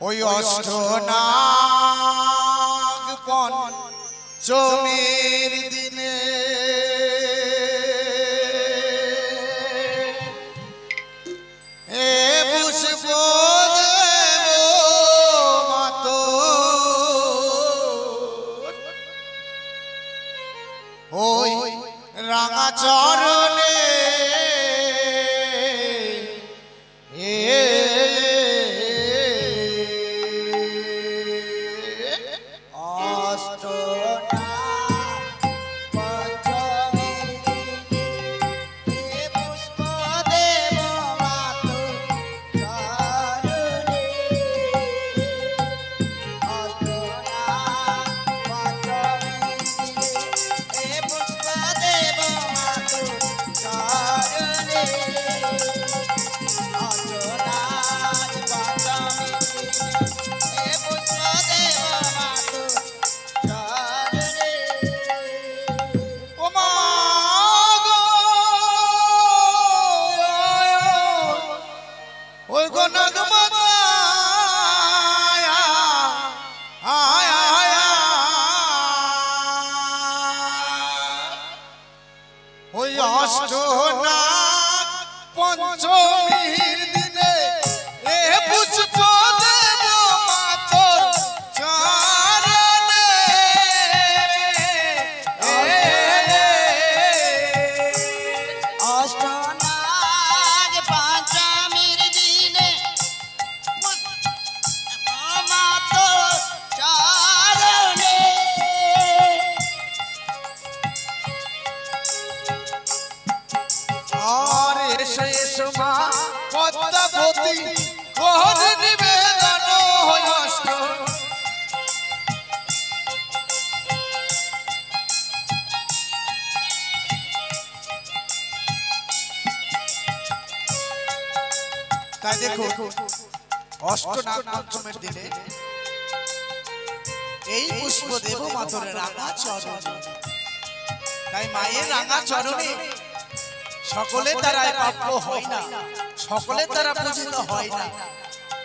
ওই অষ্টনাগ পন জমির দিনে এ পুষ্প এসে মা পদ্মাবতী কোহর নিবেদন দিনে এই পুষ্প দেব মাতরের রাঙা চরণ, তাই মায়ের রাঙা চরণে সকলের দ্বারাই প্রাপ্য হয় না। সকলের দ্বারা পূজিত হয় না।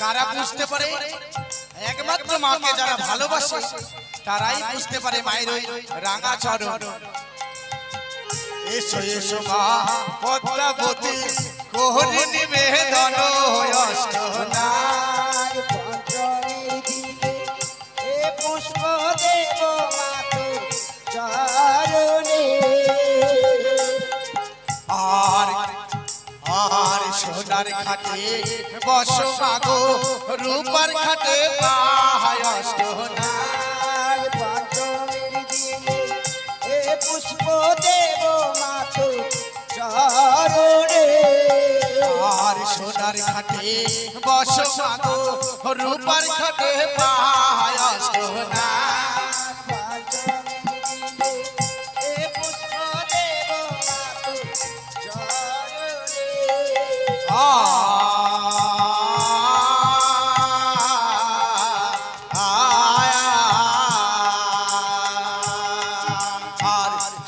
কারা বুঝতে পারে? একমাত্র মাকে যারা ভালোবাসে তারাই বুঝতে পারে মায়ের ওই রাঙা চরণ। এসো এসো মা পদ্মাবতী কোহরি নিবেদন অষ্টনা আর পঞ্চমীর এ পুষ্প সোনার খাটে বস মাগো রূপার খাটে পাহায় পুষ্প দেব আর সোনার খাটে বস মাগো রূপার খাটে পাহায় অষ্টনা আর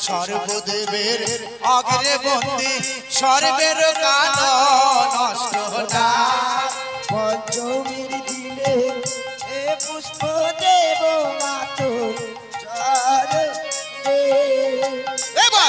সর্বদেবের অগ্রে বন্দি সর্বের গান নষ্ট না পঞ্চমীর দিনে পুষ্প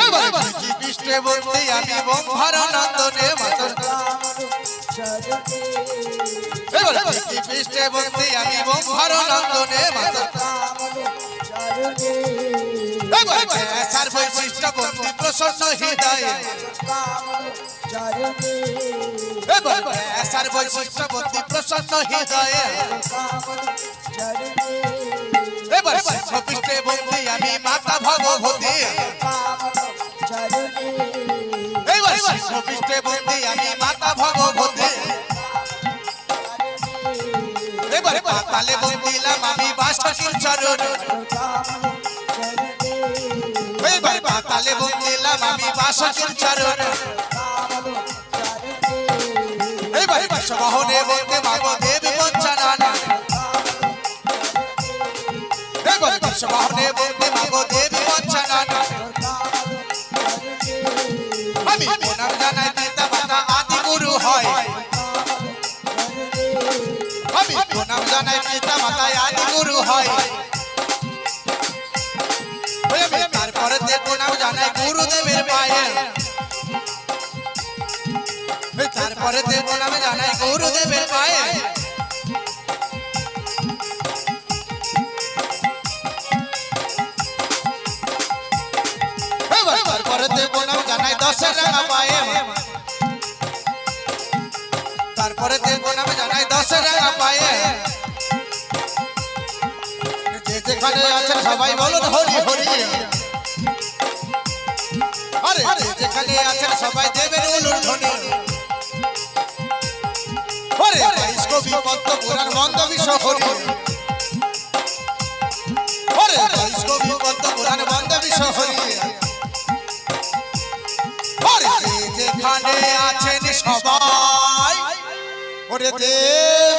পৃষ্ঠে বন্দি আমি মাতর চরণে এবার ঠিকই পৃষ্ঠে বন্দি আমি ভারনন্দনে মাতর কামলো চরণে এবার সার বৈশিষ্ট্য বন্দি প্রসন্ন হৃদয়? কামলো চরণে এবার সার বৈশিষ্ট্য বন্দি প্রসন্ন হৃদয়? এবার পৃষ্ঠে বন্দি আমি মাতা ভগবতী। এবার পৃষ্ঠে বন্দি আমি মাতা ভগবতী। এবার পাতালে বন্দিলাম আমি বাসকির চরণ। এবার পাতালে বন্দিলাম আমি বাসকির চরণ। এবার বাসবাহনে বন্দে আমি প্রণাম জানাই পিতা মাতা আদি গুরু হয়। আমি প্রণাম জানাই পিতা মাতা আদি গুরু হয়। তারপরে যে প্রণাম জানাই গুরুদেবের পায়ে। তারপরে যে প্রণাম জানাই গুরুদেবের পায়ে। দশের পায়ে তারপরে প্রণাম জানাই, দশের পায়ে যে যেখানে আছেন সবাই বলুন, হরি হরি। আরে যেখানে আছেন সবাই দেবেন উলুর ধ্বনি। আরে, বাইশ কবি পদ্ম পুরাণ হরি। সবাই ওরে দেব